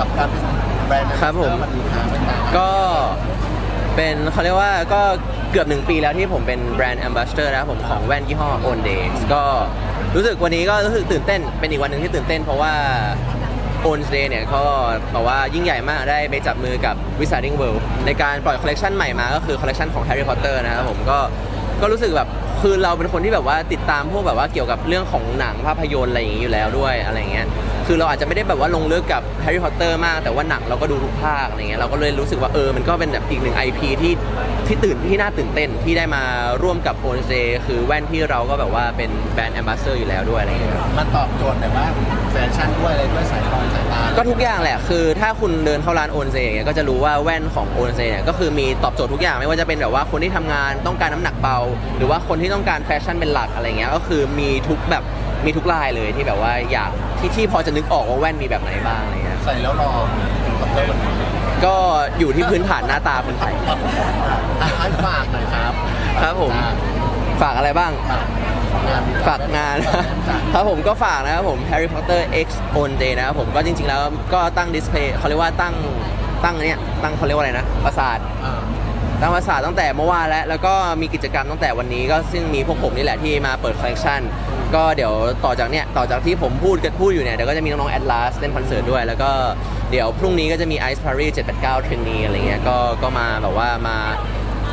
กับการเป็นแบรนด์ครับผมมันมีทางไม่ต่างกันก็เป็นเขาเรียกว่าก็เกือบหนึ่งปีแล้วที่ผมเป็นแบรนด์แอมบาสเตอร์นะครับผมของแว่นยี่ห้อ On Days ก็รู้สึกวันนี้ก็รู้สึกตื่นเต้น เป็นอีกวันหนึ่งที่ตื่นเต้นเพราะว่า On Day เนี่ยก็บอกว่ายิ่งใหญ่มากได้ไปจับมือกับ Wizarding World ในการปล่อยคอลเล t ชันใหม่มาก็คือคอลเล t ชันของ Harry Potter นะครับผมก็ก็รู้สึกแบบคือเราเป็นคนที่แบบว่าติดตามพวกแบบว่าเกี่ยวกับเรื่องของหนังภาพยนตร์อะไรอย่างนี้อยู่แล้วด้วยอะไรอย่างเงี้ย คือเราอาจจะไม่ได้แบบว่าลงลึกกับแฮร์รี่พอตเตอร์มาก แต่ว่าหนังเราก็ดูทุกภาคอะไรเงี้ยเราก็เลยรู้สึกว่าเออมันก็เป็นแบบอีกหนึ่ง IP ที่ที่ตื่นที่น่าตื่นเต้นที่ได้มาร่วมกับโอนเซคือแว่นที่เราก็แบบว่าเป็นแบรนด์แอมบาสเตอร์อยู่แล้วด้วยอะไรเงี้ยมันตอบโจทย์แบบว่าแฟชั่นด้วยอะไรด้วยสายตาสายตาก็ทุกอย่างแหละคือถ้าคุณเดินเข้าร้านโอนเซอย่างเงี้ยก็จะรู้ว่าแว่นของโอนเซเนี่ยก็คือมีตอบโจทย์ทุกอย่างไม่ว่าจะเป็นแบบว่าคนที่ทำงานต้องการน้ำหนักเบา หรือว่าคนที่ต้องการแฟชั่นเป็นหลักอะไรเงี้ยก็คือมีทุกแบบ มีทุกลายเลยที่แบบว่าอยากที่ที่พอจะนึกออกว่าแว่นมีแบบไหนบ้างอะไรเงี้ยใส่แล้วรอถึงคอมเตอร์วันนี้ก็อยู่ที่พื้นฐานหน้าตาคนใส่อะให้ฝากหน่อยครับครับผมฝากอะไรบ้าง ฝากงานฝากงานครับผมก็ฝากนะครับผม Harry Potter X On Day นะครับผมก็จริง ๆ แล้วก็ตั้งดิสเพย์เขาเรียกว่าตั้งตั้งอันเนี้ยตั้งเขาเรียกว่าอะไรนะประสาทอ่าตั้งประสาทตั้งแต่เมื่อวานแล้ว แล้วก็มีกิจกรรมตั้งแต่วันนี้ก็ซึ่งมีพวกผมนี่แหละที่มาเปิดคอลเลคชัน ก็เดี๋ยวต่อจากเนี้ยต่อจากที่ผมพูดกันพูดอยู่เนี่ยเดี๋ยวก็จะมีน้องๆ Atlas เล่นคอนเสิร์ตด้วย แล้วก็เดี๋ยวพรุ่งนี้ก็จะมี Ice Paris 789เทรนนีอะไรเงี้ยก็ก็มาแบบว่ามา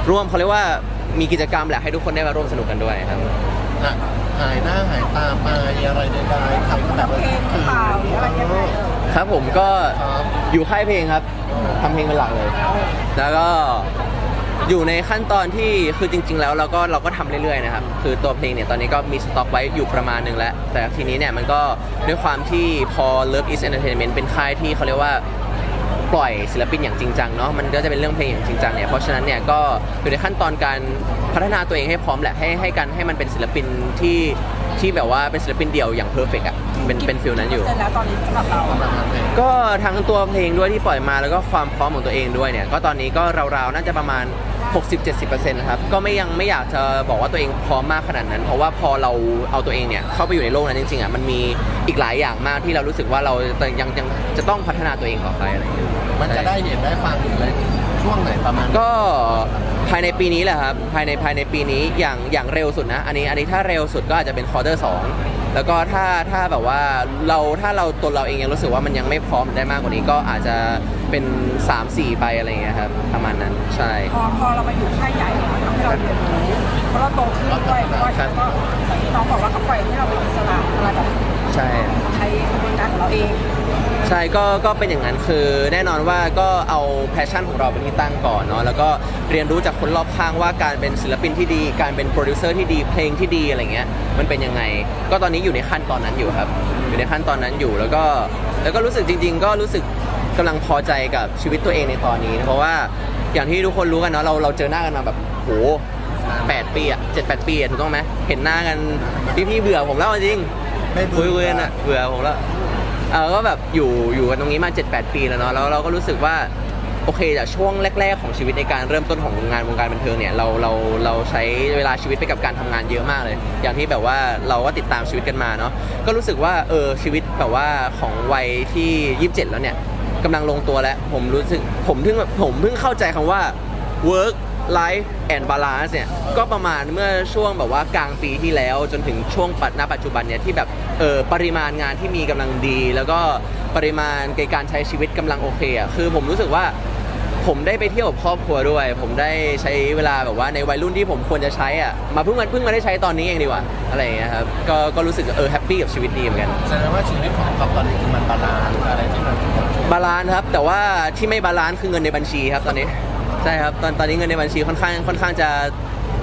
ร่วมเขาเรียกว่ามีกิจกรรมแหละให้ทุกคนได้มาร่วมสนุกกันด้วยครับอะหายหน้าหายตาไปอะไรใดๆทำแบบเพลงหรือเปล่าหรืออะไรยังไงครับผมก็ครับอยู่ค่ายเพลงครับทำเพลงเป็นหลักเลย แล้วก็ อยู่ในขั้นตอนที่คือจริง ๆ แล้วเราก็เราก็ทำเรื่อยๆนะครับคือตัวเพลงเนี่ยตอนนี้ก็มีสต็อกไว้อยู่ประมาณหนึ่งแล้ว แต่ทีนี้เนี่ยมันก็ด้วยความที่พอ Love is Entertainment เป็นค่ายที่เขาเรียกว่าปล่อยศิลปินอย่างจริงจังเนาะมันก็จะเป็นเรื่องเพลงอย่างจริงจังเนี่ยเพราะฉะนั้นเนี่ยก็อยู่ในขั้นตอนการ พัฒนาตัวเองให้พร้อมแหละให้ให้กันให้มันเป็นศิลปินที่ที่แบบว่าเป็นศิลปินเดี่ยวอย่างเพอร์เฟกอะเป็นเป็นฟิลนั้นอยู่ เสร็จแล้วตอนนี้สำหรับเราสำหรับงานเพลงก็ทั้งตัวเพลงด้วยที่ปล่อยมาแล้วก็ความพร้อมของตัวเองด้วยเนี่ยก็ตอนนี้ก็ราวๆน่าจะประมาณ 60-70%นะครับก็ไม่ยังไม่อยากจะบอกว่าตัวเองพร้อมมากขนาดนั้น เพราะว่าพอเราเอาตัวเองเนี่ยเข้าไปอยู่ในโลกนั้นจริงๆอะมันมีอีกหลายอย่างมากที่เรารู้สึกว่าเรายังยังจะต้องพัฒนาตัวเองต่อไปอะไรอย่างเงี้ยมันจะได้เห็นได้ฟังอยู่ใน ช่วงไหนประมาณก็ภายในปีนี้แหละครับภายในภายในปีนี้อย่างอย่างเร็วสุดนะ อันนี้อันนี้ถ้าเร็วสุดก็อาจจะเป็นควอเตอร์สองแล้วก็ถ้าถ้าแบบว่าเราถ้าเราตัวเราเองยังรู้สึกว่ามันยังไม่พร้อมได้มากกว่านี้ ก็อาจจะเป็น 3-4 ไปอะไรอย่างเงี้ยครับประมาณนั้นใช่พอพอเรามาอยู่ค่ายใหญ่มันทำให้เราเรียนรู้เพราะเราโตขึ้นด้วยเพราะว่าครับก็อย่างที่น้องบอกว่าเขาปล่อยให้เราเป็นอิสระอะไรแบบ ใช่ ใช้กระบวนการของเราเอง ใช่ก็ก็เป็นอย่างนั้นคือแน่นอนว่าก็เอาแพชชั่นของเราเป็นที่ตั้งก่อนเนาะแล้วก็เรียนรู้จากคนรอบข้างว่าการเป็นศิลปินที่ดี การเป็นโปรดิวเซอร์ที่ดีเพลงที่ดีอะไรเงี้ยมันเป็นยังไง ก็ตอนนี้อยู่ในขั้นตอนนั้นอยู่ครับ อยู่ในขั้นตอนนั้นอยู่แล้วก็แล้วก็รู้สึกจริง ๆ ก็รู้สึกกำลังพอใจกับชีวิตตัวเองในตอนนี้นะเพราะว่าอย่างที่ทุกคนรู้กันเนาะเราเราเจอหน้ากันมาแบบโหแปดปีอะเจ็ดแปดปีอะถูกต้องไหมเห็นหน้ากันพี่ๆเบื่อผมแล้วจริง ไม่คุเบื่ยอ คุยกันอะเบื่อผมแล้วเออก็แบบอยู่อยู่กันตรงนี้มา 7-8 ปีแล้วเนาะแล้วเราก็รู้สึกว่าโอเคจากช่วงแรก ๆ ของชีวิตในการเริ่มต้นของงานวงการบันเทิงเนี่ยเราเราเราใช้เวลาชีวิตไปกับการทำงานเยอะมากเลย อย่างที่แบบว่าเราก็ติดตามชีวิตกันมาเนาะก็รู้สึกว่าเออชีวิตแบบว่าของวัยที่ 27 แล้วเนี่ยกำลังลงตัวแล้วผมรู้สึกผมเพิ่งผมเพิ่งเข้าใจคำว่า work life and balance เนี่ยก็ประมาณเมื่อช่วงแบบว่ากลางปีที่แล้วจนถึงช่วงปัจณปัจจุบันเนี่ยที่แบบเออปริมาณงานที่มีกำลังดี แล้วก็ปริมาณในการใช้ชีวิตกำลังโอเคอะคือผมรู้สึกว่าผมได้ไปเที่ยวกับครอบครัวด้วย ผมได้ใช้เวลาแบบว่าในวัยรุ่นที่ผมควรจะใช้อะมาเพิ่งมาเพิ่งมาได้ใช้ตอนนี้เองดีกว่าอะไรอย่างเงี้ยครับก็ก็รู้สึกเออแฮปปี้กับชีวิตดีเหมือนกันแสดงว่าชีวิตของเขาตอนนี้คือมันบาลานซ์อะไรที่มันบาลานซ์ครับ แต่ว่าที่ไม่บาลานซ์คือเงินในบัญชีครับตอนนี้ ใช่ครับตอนตอนนี้เงินในบัญชีค่อนข้างค่อนข้างจะ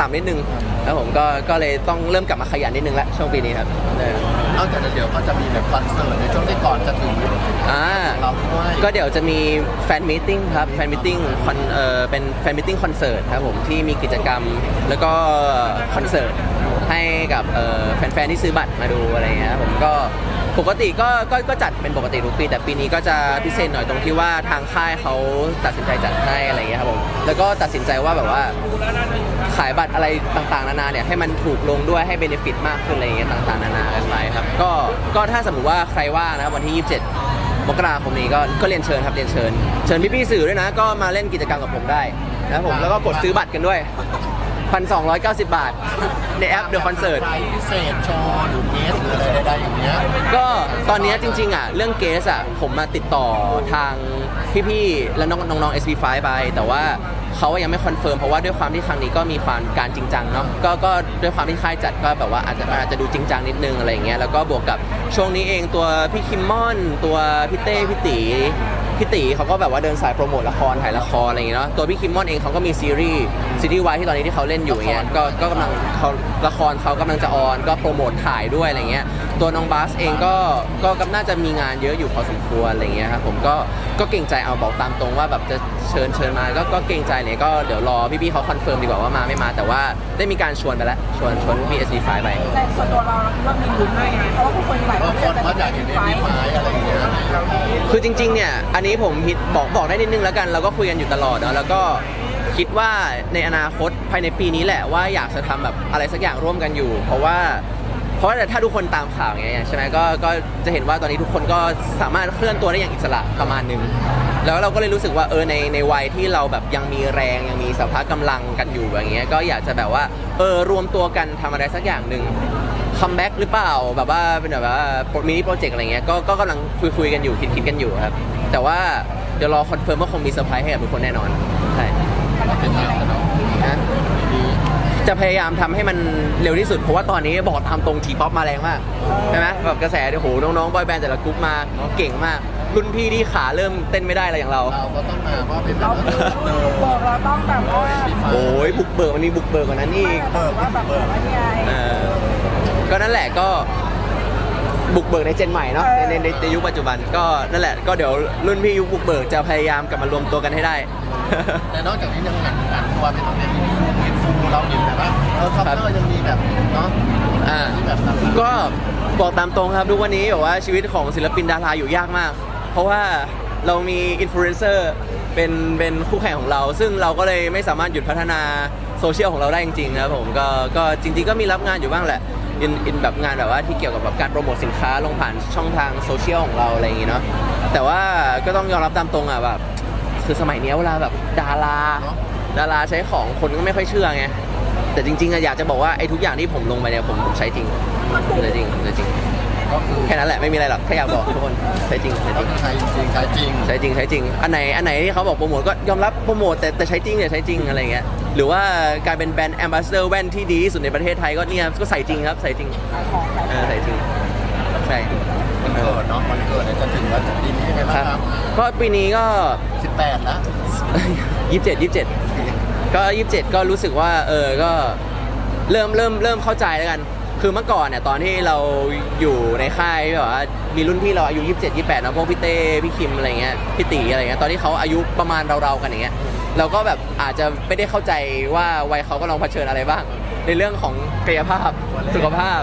ต่ำนิดนึงแล้วผมก็ก็เลยต้องเริ่มกลับมาขยันนิดนึงแล้วช่วงปีนี้ครับเออนอกจากนั้นเดี๋ยวก็จะมีแบบคอนเสิร์ตในช่วงที่ก่อนจะถึงอ่าเราด้วยก็เดี๋ยวจะมีแฟนมิทติ้งครับแฟนมิทติ้งคอนเออเป็นแฟนมิทติ้งคอนเสิร์ตครับผมที่มีกิจกรรมแล้วก็คอนเสิร์ต ให้กับแฟนๆที่ซื้อบัตรมาดูอะไรเงี้ยผมก็ปกติก็ก็ก็จัดเป็นปกติทุกปี แต่ปีนี้ก็จะพิเศษหน่อยตรงที่ว่าทางค่ายเขาตัดสินใจจัดให้อะไรเงี้ยครับผมแล้วก็ตัดสินใจว่าแบบว่าขายบัตรอะไรต่างๆนานาเนี่ยให้มันถูกลงด้วยให้เบนฟิตมากขึ้นอะไรเงี้ยต่างๆนานากันไปครับก็ก็ถ้าสมมติว่าใครว่านะวันที่ 27 มกราคมนี้ก็ก็เรียนเชิญครับเรียนเชิญ เชิญพี่ๆสื่อด้วยนะ ก็มาเล่นกิจกรรมกับผมได้นะผมแล้วก็กดซื้อบัตรกันด้วย 1,290 บาท ในแอป The Concert ใครพิเศษชว์หรือเกสหรืออะไรใดๆอย่างเงี้ยก็ตอนเนี้ยจริงๆอะเรื่องเกสอะผมมาติดต่อทางพี่ๆและน้องน้องๆ SP5 ไป แต่ว่าเขายังไม่คอนเฟิร์มเพราะว่าด้วยความที่ครั้งนี้ก็มีความการจริงจังเนาะก็ก็ด้วยความที่ค่ายจัดก็แบบว่าอาจจะอาจจะดูจริงจังนิดนึงอะไรอย่างเงี้ยแล้วก็บวกกับช่วงนี้เองตัวพี่คิมมอน ตัวพี่เต้พี่ตี พี่ตีเขาก็แบบว่าเดินสายโปรโมทละครถ่ายละครอะไรอย่างเงี้ยเนาะตัวพี่คิมมอนเองเขาก็มีซีรีส์ซีรีส์วายที่ตอนนี้ที่เขาเล่นอยู่อย่างเงี้ยก็ก็กำลังเขาละครเขากำลังจะออนก็โปรโมทถ่ายด้วยอะไรเงี้ย ตัวน้องบาสเองก็ก็กำน่าจะมีงานเยอะอยู่พอสมควรอะไรเงี้ยครับผมก็ก็เกรงใจเอาบอกตามตรงว่าแบบจะเชิญเชิญมาก็ก็เกรงใจเนี่ยก็เดี๋ยวรอพี่ๆเขาคอนเฟิร์มดีกว่าว่ามาไม่มา แต่ว่าได้มีการชวนไปแล้วชวนชวนพี่ SV5 ไปแต่ส่วนตัวเราเราคิดว่ามีลุ้นด้วยไงเพราะว่าผู้คนหลายบาคงนคนเขาอยากเห็นเอ็มพีไฟอะไรอย่างเงี้ยคือจริงๆเนี่ยอันนี้ผมคิดบอกบอกได้นิดนึงแล้วกันเราก็คุยกันอยู่ตลอดเนอะแล้วก็คิดว่าในอนาคตภายในปีนี้แหละว่าอยากจะทำแบบอะไรสักอย่างร่วมกันอยู่ เพราะว่า เพราะว่าถ้าทุกคนตามข่าวอย่างเงี้ยใช่ไหมก็ก็จะเห็นว่าตอนนี้ทุกคนก็สามารถเคลื่อนตัวได้อย่างอิสระประมาณหนึง แล้วเราก็เลยรู้สึกว่าเออในในวัยที่เราแบบยังมีแรงยังมีสภาพกำลังกันอยู่อย่างเงี้ยก็อยากจะแบบว่าเออรวมตัวกันทำอะไรสักอย่างหนึ่งคัมแบ็กหรือเปล่าแบบว่าเป็นแบบว่ามินิโปรเจกต์อะไรเงี้ยก็ก็กำลังคุยคุยกันอยู่คิดคิดกันอยู่ครับ แต่ว่าเดี๋ยวรอคอนเฟิร์มว่าคงมีเซอร์ไพรส์ให้กับทุกคนแน่นอนใช่เป็นทางกันเนาะนะดี จะพยายามทำให้มันเร็วที่สุด เพราะว่าตอนนี้บอกทำตรงทีป๊อปมาแรงมากใช่ไหมแบบกระแสโอ้โหน้องๆบอยแบนด์แต่ละกรุ๊ปมาเก่งมาก รุ่นพี่ที่ขาเริ่มเต้นไม่ได้แล้วอย่างเราเราก็ต้องมาเพราะเป็นแบเราบคือบอกเราต้องแบบว่าโอ้ยบุกเบิกมันมีบุกเบิกกว่านั้นอีกเบิกว่าแบบว่าไงเออก็นั่นแหละก็บุกเบิกในเจนใหม่เนาะในในในในยุคปัจจุบันก็นั่นแหละก็เดี๋ยวรุ่นพี่ยุคบุกเบิกจะพยายามกลับมารวมตัวกันให้ได้ แต่นอกจากนี้ยังหันหันตัวเป็นเป็นอินฟูอินฟู เราเห็นแต่ว่าเออคอปเตอร์ยังมีแบบเนาะอ่าที่แบบแบบก็บอกตามตรงครับทุกวันนี้แบบว่าชีวิตของศิลปินดาราอยู่ยากมาก เพราะว่าเรามีอินฟลูเอนเซอร์เป็นเป็นคู่แข่งของเรา ซึ่งเราก็เลยไม่สามารถหยุดพัฒนาโซเชียลของเราได้จริงๆนะครับผมก็ก็จริง ๆ ก็มีรับงานอยู่บ้างแหละอินอินแบบงานแบบว่าที่เกี่ยวกับแบบการโปรโมทสินค้าลงผ่านช่องทางโซเชียลของเราอะไรอย่างงี้เนาะแต่ว่าก็ต้องยอมรับตามตรงอะแบบคือสมัยเนี้ยเวลาแบบดารา ดาราใช้ของคนก็ไม่ค่อยเชื่อไง แต่จริงๆอะอยากจะบอกว่าไอ้ทุกอย่างที่ผมลงไปเนี่ยผมผมใช้จริงใช้จริงใช้จริง ก็คือแค่นั้นแหละไม่มีอะไรหรอกแค่อยากบอกทุกคนใช้จริงใช้จก็ริง คือใช้จริงใช้จริง ใช้จริงใช้จริง อันไหนอันไหนที่เขาบอกโปรโมทก็ยอมรับโปรโมทแต่แต่ใช้จริงเนี่ยใช้จริงอะไรเงี้ยหรือว่าการเป็นแบรนด์แอมบาสเดอร์แว่นที่ดีที่สุดในประเทศไทยก็เนี่ยก็ใส่จริงครับใส่จริงของเออใส่จริงใช่มันเกิดเนาะมันเกิดเนี่ยจะถึงแล้วจะปีนี้ยังไงบ้างครับครับก็ปีนี้ก็สิบแปดแล้ว ยี่สิบเจ็ดยี่สิบเจ็ด ก็ยี่สิบเจ็ดก็รู้สึกว่าเออก็เริ่มเริ่มเริ่มเข้าใจแล้วกัน คือเมื่อก่อนเนี่ยตอนที่เราอยู่ในค่ายแบบว่ามีรุ่นพี่เราอายุ 27 28นะพวกพี่เต้พี่คิมอะไรเงี้ยพี่ตีอะไรเงี้ยตอนที่เขาอายุประมาณเราๆกันอย่างเงี้ยเราก็แบบอาจจะไม่ได้เข้าใจว่าวัยเขากำลังเผชิญอะไรบ้าง ในเรื่องของกายภาพสุขภาพ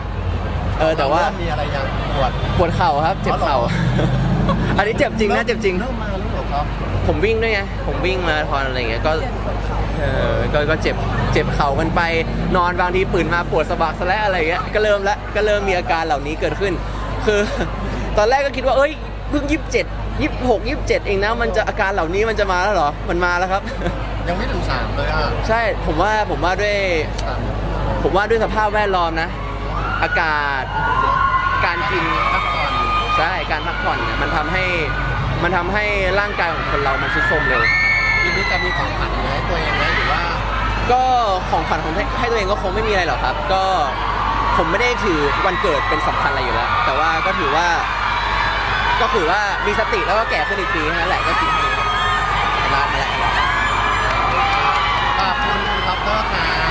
เออแต่ว่าเริ่มมีอะไรยังปวดปวดเข่าครับ เจ็บเข่าอ๋อเหรออันนี้เจ็บจริงนะเจ็บจริง เริ่มมาแล้วเหรอครับผมวิ่งด้วยไงผมวิ่งมาราธอนอะไรเงี้ยก็ เออก็ก็เจ็บเจ็บเข่ากันไป นอนบางทีปืนมาปวดสะบักสะแลอะไรเงี้ยก็เริ่มละก็เริ่มมีอาการเหล่านี้เกิดขึ้น คือ ตอนแรกก็คิดว่าเอ้ยเพิ่งยี่สิบเจ็ดยี่สิบหกยี่สิบเจ็ดเองนะมันจะอาการเหล่านี้มันจะมาแล้วเหรอมันมาแล้วครับ ยังไม่ถึงสามเลยอะใช่ผมว่าผมว่าด้วย สามผมว่าด้วยสภาพแวดล้อมนะ อากาศการกิน พักผ่อนใช่ การพักผ่อนเนี่ยมันทำให้ มันทำให้ร่างกายของคนเรามันทรุดโทรมเร็ว ปีนี้จะมีของขวัญไหมตัวเองไหมหรือว่าก็ของขวัญของให้ตัวเองก็คงไม่มีอะไรหรอกครับ ก็ผมไม่ได้ถือวันเกิดเป็นสำคัญอะไรอยู่แล้ว แต่ว่าก็ถือว่า ก็ถือว่ามีสติแล้วก็แก่ขึ้นอีกปีนั่นแหละก็คิดให้ครับมาแล้วมาแล้อบคุณครับเตอร์ครับ